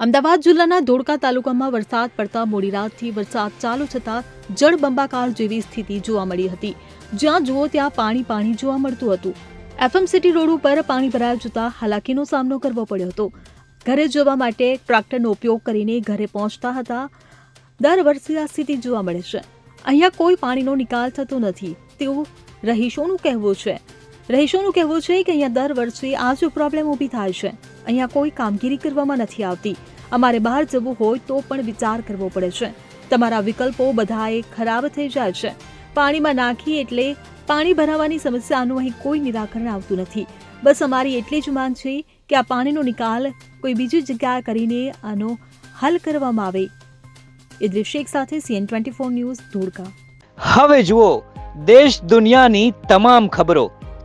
અમદાવાદ જિલ્લાના ધોળકા તાલુકામાં વરસાદ પડતા મોડી રાતથી વરસાદ ચાલુ થતાં જળબંબાકાર જેવી સ્થિતિ જોવા મળી હતી. જ્યાં જુઓ ત્યાં પાણી પાણી જોવા મળતું હતું. એફએમ સિટી રોડ ઉપર પાણી ભરાયા જતા હાલાકીનો સામનો કરવો પડ્યો હતો. ઘરે જવા માટે ટ્રેક્ટરનો ઉપયોગ કરીને ઘરે પહોંચતા હતા. દર વર્ષે આ સ્થિતિ જોવા મળે છે. અહીંયા કોઈ પાણીનો નિકાલ થતો નથી. તેવું રહીશોનું કહેવું છે. રહીશોનું કહેવું છે કે અહીંયા દર વર્ષે આ જ પ્રોબ્લેમ ઊભી થાય છે. અહીંયા કોઈ કામગીરી કરવામાં નથી આવતી. અમારે બહાર જવું હોય તો પણ વિચાર કરવો પડે છે. તમારા વિકલ્પો બધાએ ખરાબ થઈ જાય છે. પાણીમાં નાખી એટલે પાણી ભરાવાની સમસ્યાનું અહીં કોઈ નિરાકરણ આવતું નથી. બસ અમારી એટલી જ માંગ છે કે આ પાણીનો નિકાલ કોઈ બીજી જગ્યાએ કરીને આનો હલ કરવામાં આવે. ઇદ્રિસ શેખ સાથે CN twenty four news Dholka હવે જુઓ, દેશ દુનિયાની તમામ ખબરો.